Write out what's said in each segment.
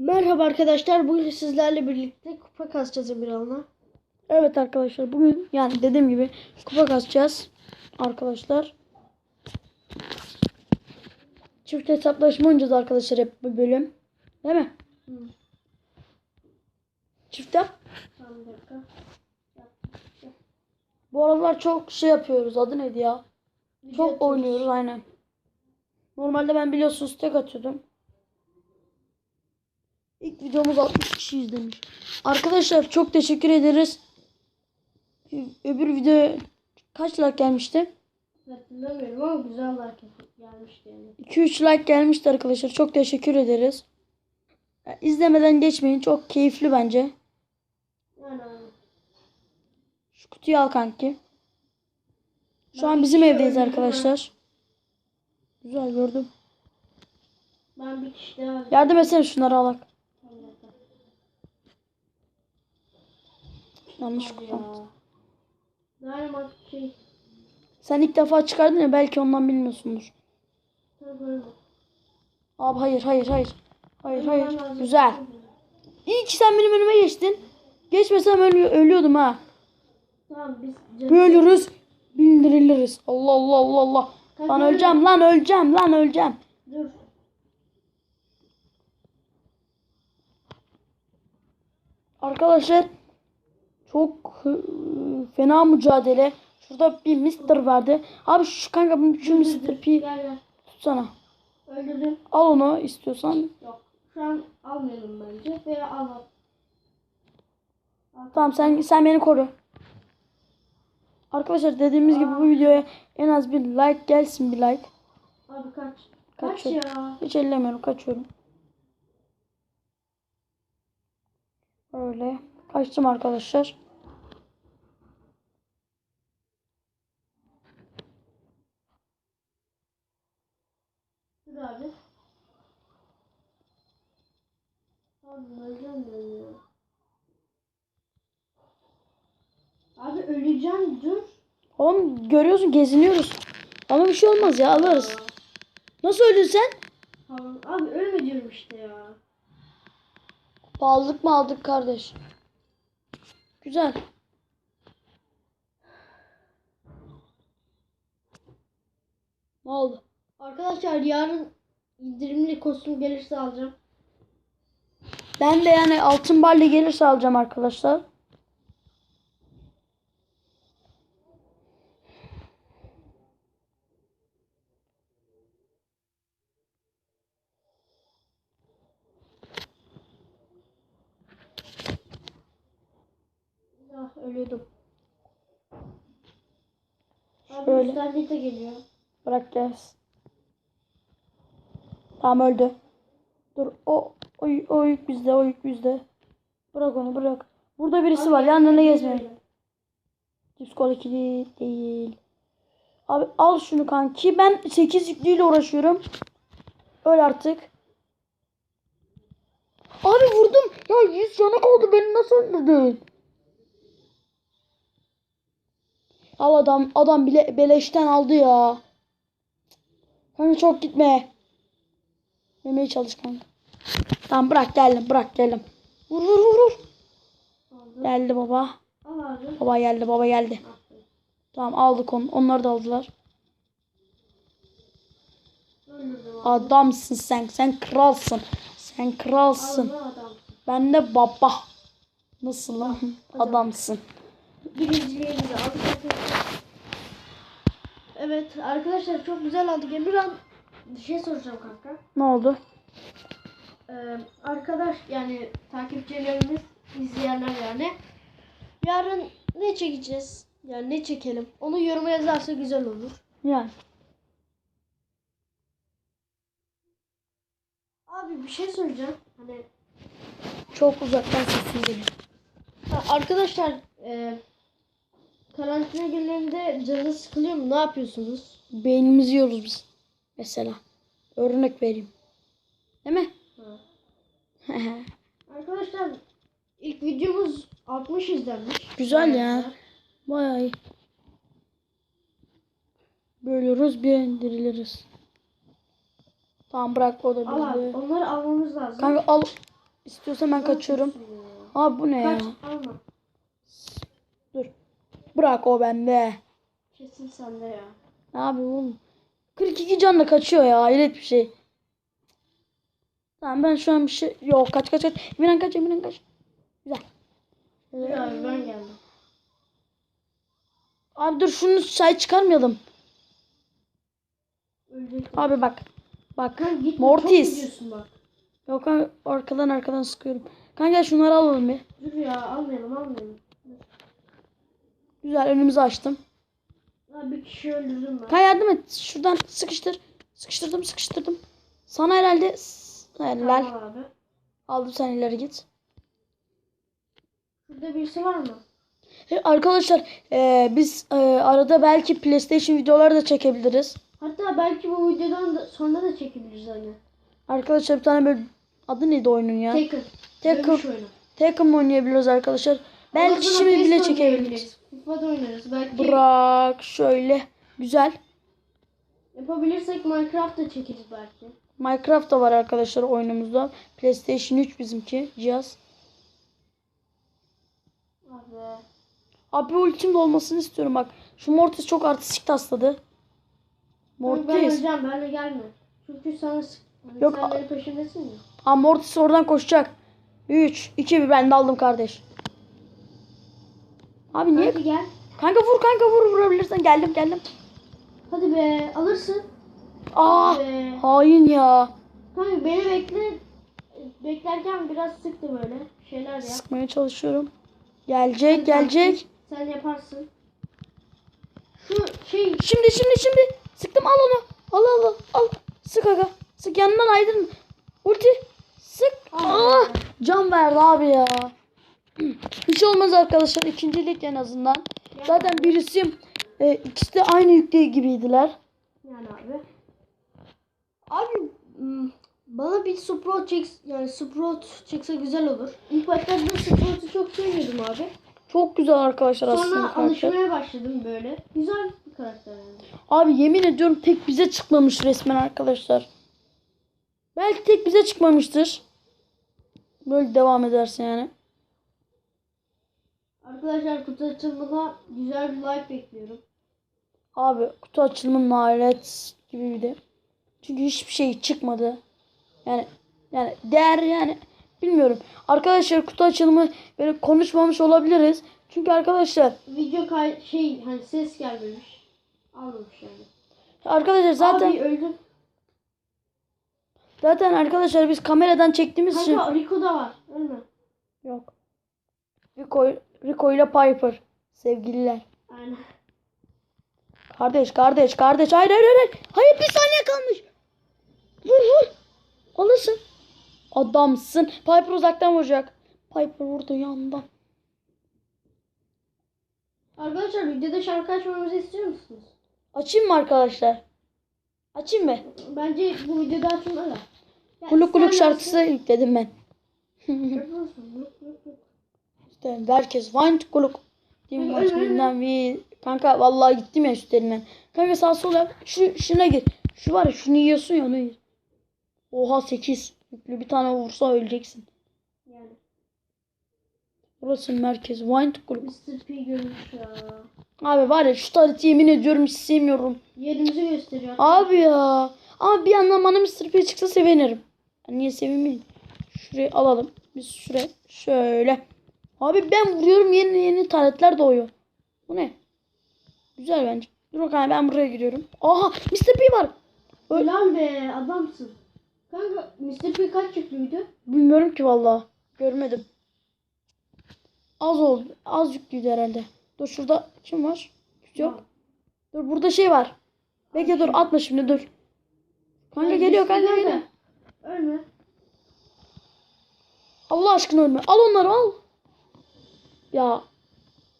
Merhaba arkadaşlar. Bugün sizlerle birlikte kupa kasacağız Emirhan'la. Evet arkadaşlar bugün yani dediğim gibi kupa kasacağız arkadaşlar. Çift hesaplaşma oynayacağız arkadaşlar hep bu bölüm. Değil mi? Hı. Çift yap. Tamam bir dakika. Bu aralar çok şey yapıyoruz. Adı neydi ya? Video Çok atıyoruz. oynuyoruz aynen. Normalde ben biliyorsunuz tek atıyordum. İlk videomuz 60 kişi izlemiş. Arkadaşlar çok teşekkür ederiz. Ö- Öbür video kaç like gelmişti? Hatırlamıyorum ama güzel like gelmişti yani. 2-3 like gelmişti arkadaşlar. Çok teşekkür ederiz. Ya, İzlemeden geçmeyin. Çok keyifli bence. Yani. Şu kutuyu al kanki. Şu Ben an bizim evdeyiz arkadaşlar. Güzel gördüm. Ben bir kişi daha Yardım etsene şunları alak. Tamam, bir dakika. Yanlış Hadi kullan. ya. Dynamite şey. Sen ilk defa çıkardın ya belki ondan bilmiyorsundur. Abi hayır hayır hayır. Hayır hayır. Güzel. İyi ki sen benim önüme geçtin. Geçmesem ölü- ölüyordum ha. Tamam biz canım. Ölürüz. Bindiriliriz. Allah Allah Allah Allah. Lan öleceğim lan öleceğim lan öleceğim. Dur. Arkadaşlar çok e, fena mücadele. Şurada bir Mister vardı. Abi şu kanka şu Mr. P tutsana. Öldürdüm. Al onu istiyorsan. Yok. Şu an almayalım bence. Veya al. Tamam sen sen beni koru. Arkadaşlar dediğimiz gibi bu videoya en az bir like gelsin bir like. Abi kaç. Kaç Kaçıyorum. ya. Hiç ellemiyorum kaçıyorum. Öyle. Kaçtım arkadaşlar. Abi. Abi öleceğim ben ya. Abi öleceğim dur. Oğlum görüyorsun geziniyoruz. Ama bir şey olmaz ya alırız. Nasıl öldün sen? Abi ölme diyorum işte ya. Aldık mı aldık kardeş. Güzel. Ne oldu? Arkadaşlar yarın indirimli kostüm gelirse alacağım. Ben de yani altın balya gelirse alacağım arkadaşlar. Ölüyordum. Abi Şöyle. Şöyle. de geliyor. Bırak gelsin. Tamam öldü. Dur o o, o yük bizde o yük bizde. Bırak onu bırak. Burada birisi var yanlarına gezmeyin. Discord ikili değil. Abi al şunu kanki. Ben 8 yüklüyle uğraşıyorum. Öl artık. Abi vurdum. Ya 100 canı kaldı. Beni nasıl öldürdün? Al adam. Adam bile beleşten aldı ya. Kanka çok gitme. Yemeye çalış kanka. Tamam bırak geldim. Bırak geldim. Vur vur vur vur. Geldi baba. Baba geldi baba geldi. Tamam aldık onu. Onlar da aldılar. Adamsın sen. Sen kralsın. Sen kralsın. Ben de baba. Nasıl lan? Adamsın. Birinciliğimizi aldık arkadaşlar. Evet arkadaşlar çok güzel aldık. Emirhan bir şey soracağım kanka. Ne oldu? Ee, arkadaş yani takipçilerimiz izleyenler yani. Yarın ne çekeceğiz? Yani ne çekelim? Onu yoruma yazarsa güzel olur. Yani. Abi bir şey söyleyeceğim. Hani Çok uzaktan sesin geliyor. ha, arkadaşlar e, karantina günlerinde canınız sıkılıyor mu? Ne yapıyorsunuz? Beynimizi yiyoruz biz. Mesela. Örnek vereyim. Değil mi? Arkadaşlar ilk videomuz 60 izlenmiş. Güzel ya. Bayağı iyi. Bölüyoruz bir indiririz. Tamam bırak o da Al abi bizde. onları almamız lazım. Kanka al. İstiyorsan ben kaçıyorum. Abi bu ne ya? Kaç alma. Bırak o bende. Kesin sende ya. Ne yapayım oğlum? 42 canla kaçıyor ya. Hayret bir şey. Tamam ben şu an bir şey... Yok kaç kaç kaç. Emirhan kaç Emirhan kaç. Güzel. Abi ben geldim. Abi dur şunu say çıkarmayalım. Ölecektim. Abi bak. Bak. Gitme, Mortis. Bak. Yok arkadan arkadan sıkıyorum. Kanka şunları alalım bir. Dur ya almayalım almayalım. Güzel önümüzü açtım. Abi bir kişi öldürdüm ben. Kanka yardım et. Şuradan sıkıştır. Sıkıştırdım sıkıştırdım. Sana herhalde... Helal. Tamam abi. Aldım sen ileri git. Şurada birisi var mı? E, Arkadaşlar e, biz e, arada belki PlayStation videoları da çekebiliriz. Hatta belki bu videodan da sonra da çekebiliriz hani. Arkadaşlar bir tane böyle adı neydi oyunun ya? Tekken. Tekken. Tekken oynayabiliriz arkadaşlar. Belki şimdi bile çekebiliriz. FIFA'da oynarız. Belki Bırak şöyle. Güzel. yapabilirsek Minecraft da çekeriz belki. Minecraft da var arkadaşlar oyunumuzda. PlayStation 3 bizimki cihaz. Abi. Abi ultim de olmasını istiyorum bak. Şu Mortis çok artistik tasladı. Ben Mortis. öleceğim benle gelme. Çünkü sana sık. Yok, sen benim peşimdesin ya. Ha Mortis oradan koşacak. 3, 2, 1 ben de aldım kardeş. Abi niye? Hadi gel. Kanka vur kanka vur vurabilirsen geldim geldim. Hadi be alırsın. Aa Be. hain ya. Kanka beni bekle. Beklerken biraz sıktı böyle. Şeyler yap. Sıkmaya çalışıyorum. Gelecek gelecek. Sen yaparsın. Şu şey Şimdi şimdi şimdi. Sıktım al onu. Al al al. al. Sık aga. Sık yanından aydın. Ulti. Sık. Aa. Aa, can verdi abi ya. Hiç olmaz arkadaşlar. İkincilik en azından. Zaten birisi e, ikisi de aynı yükte gibiydiler. yani abi. Abi hmm, bana bir Sprout çek yani Sprout çekse güzel olur. İlk başlarda Sprout'u çok sevmiyordum abi. Çok güzel arkadaşlar aslında. Sonra alışmaya başladım böyle. Güzel bir karakter yani. Abi yemin ediyorum tek bize çıkmamış resmen arkadaşlar. Belki tek bize çıkmamıştır. Böyle devam ederse yani. Arkadaşlar kutu açılımına güzel bir like bekliyorum. Abi kutu açılımı nalet gibi bir de. Çünkü hiçbir şey çıkmadı. Yani yani değer yani bilmiyorum. Arkadaşlar kutu açılımı böyle konuşmamış olabiliriz. Çünkü arkadaşlar Video kay şey hani ses gelmemiş. Almamış yani. arkadaşlar zaten Abi öldüm. zaten arkadaşlar biz kameradan çektiğimiz için Kanka Rico da var. Ölme. yok. Rico, Rico ile Piper sevgililer. Aynen. Kardeş kardeş kardeş. Hayır hayır hayır. Hayır bir saniye kalmış. Vur vur. Alırsın. Adamsın. Piper uzaktan vuracak. Piper vurdu yandan. Arkadaşlar videoda şarkı açmamızı istiyor musunuz? Açayım mı arkadaşlar? Açayım mı? Bence bu videoda açılmalı. Kuluk kuluk şarkısı yükledim ben. İşte herkes find kuluk. Hayır, hayır, Watchman'dan bir kanka vallahi gittim ya üstlerinden. Kanka sağ sol yap. Şu şuna gir. Şu var ya şunu yiyorsun ya onu ye. Oha 8. Yüklü bir tane vursa öleceksin. Yani. Burası merkez. Wind kuluk. Mr. P görmüş ya. Abi var ya şu tarihte yemin ediyorum hiç sevmiyorum. Yerimizi gösteriyor. Abi ya. Ama bir yandan bana Mr. P çıksa sevinirim. Ben niye sevinmeyeyim? Şurayı alalım. Biz şuraya şöyle. Abi ben vuruyorum yeni yeni taletler doğuyor. Bu ne? Güzel bence. Dur bakalım ben buraya giriyorum. Aha Mr. P var. Ulan be adamsın. Kanka Mr. P kaç yüklüydü? Bilmiyorum ki vallahi. Görmedim. Az oldu. Az yüklüydü herhalde. Dur şurada kim var? Hiç yok. Dur burada şey var. Bekle dur atma şimdi dur. Kanka Ya, geliyor kanka geliyor. Ölme. Allah aşkına ölme. Al onları al. Ya.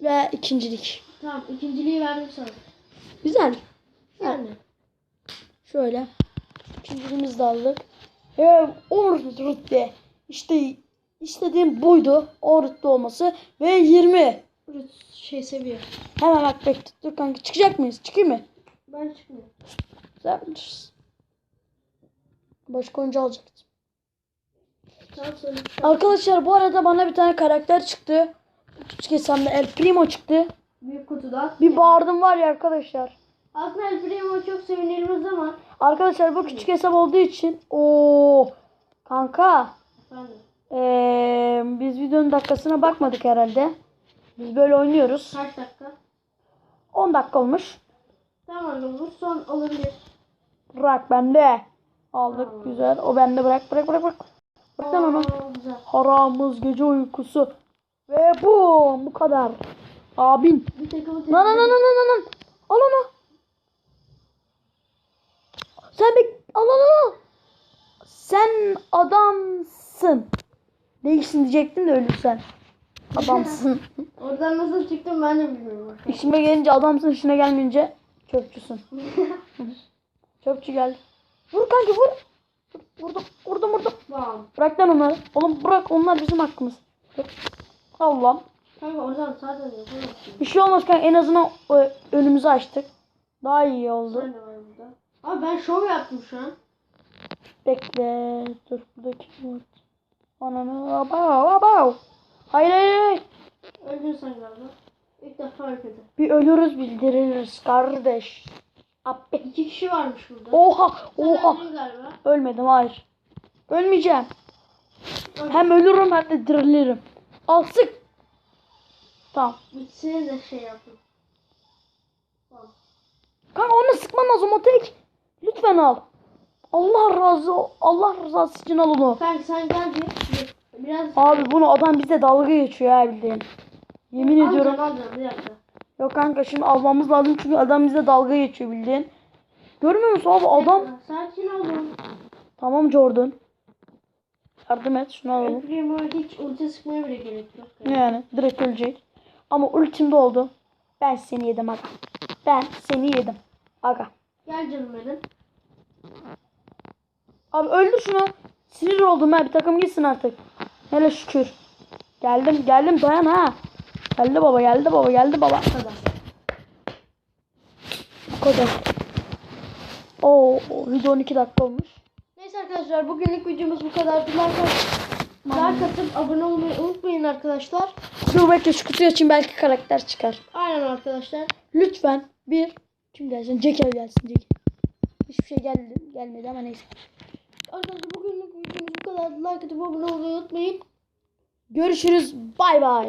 Ve ikincilik. Tamam ikinciliği verdim sana. Güzel. Yani. Şöyle. İkinciliğimizi de aldık. 10 rütbe. İşte istediğim buydu. 10 rütbe olması. Ve 20. Rüt şey seviyor. Hemen bak bekle. Dur kanka çıkacak mıyız? Çıkayım mı? Ben çıkmıyorum. Güzel. Başka oyuncu alacaktım. Arkadaşlar bu arada bana bir tane karakter çıktı. Küçük hesabımda El Primo çıktı. Büyük kutudan. Bir bağırdım var ya arkadaşlar. Aslında El Primo çok sevinilmez ama. Arkadaşlar bu küçük hesap olduğu için o kanka Efendim. ee, biz videonun dakikasına bakmadık herhalde. Biz böyle oynuyoruz. Kaç dakika? 10 dakika olmuş. Tamam bu son olabilir. Bırak bende. Aldık Tamam. güzel. O bende bırak bırak bırak bırak. Bırak lan onu. Haramız gece uykusu. Ve bu bu kadar. Abin. Lan lan lan lan lan. Al onu. Sen bir al al al. Sen adamsın. Değilsin diyecektim de ölürsen. Adamsın. Oradan nasıl çıktım ben de bilmiyorum. İşime gelince adamsın, işine gelmeyince çöpçüsün. Çöpçü geldi. Vur kanki vur. Vur, Vurdum, vurdum, vurdum. Bam. Bırak lan onları. Oğlum bırak onlar bizim hakkımız. Bırak. Allah'ım. Kanka oradan zaten yapamazsın. Bir şey olmaz kanka en azından e, önümüzü açtık. Daha iyi oldu. Sen de var burada. Abi ben şov yaptım şu an. Bekle. Dur buradaki var. Ananı abav abav. Hayır hayır hayır. Öldün sen galiba. İlk defa öldürdüm. Bir ölürüz bildiririz kardeş. Abi. İki kişi varmış burada. Oha Sen oha. Ölmedim hayır. Ölmeyeceğim. Öldün. Hem ölürüm hem de dirilirim. Al sık. Tamam. İkisini de şey yaptım. Bam. Kanka onu sıkman lazım o tek. Lütfen al. Allah razı Allah rızası için al onu. Kanka sen gel bir. bir- Biraz Abi bunu adam bize dalga geçiyor ya bildiğin. Yemin ediyorum. Alacağım alacağım bir dakika. Yok kanka şimdi almamız lazım çünkü adam bize dalga geçiyor bildiğin. Görmüyor musun abi adam? Sakin olun. Tamam Jordan. Yardım et şunu alalım. Primo hiç ulti sıkmaya bile gerek yok. Ne yani direkt ölecek. Ama ultimde oldu. Ben seni yedim aga. Ben seni yedim. Aga. Gel canım benim. Abi öldü şunu. Sinir oldum ha bir takım gitsin artık. Hele şükür. Geldim geldim dayan ha. Geldi baba geldi baba geldi baba. Kadar. Bu kadar. Oo video 12 dakika olmuş. Arkadaşlar bugünlük videomuz bu kadar. Like, atıp abone olmayı unutmayın arkadaşlar. Dur bekle şu kutuyu açayım belki karakter çıkar. Aynen arkadaşlar. Lütfen bir kim gelsin? Ceker gelsin Ceker. Hiçbir şey geldi, gelmedi ama neyse. Arkadaşlar bugünlük videomuz bu kadar. Like atıp abone olmayı unutmayın. Görüşürüz. Bay bay.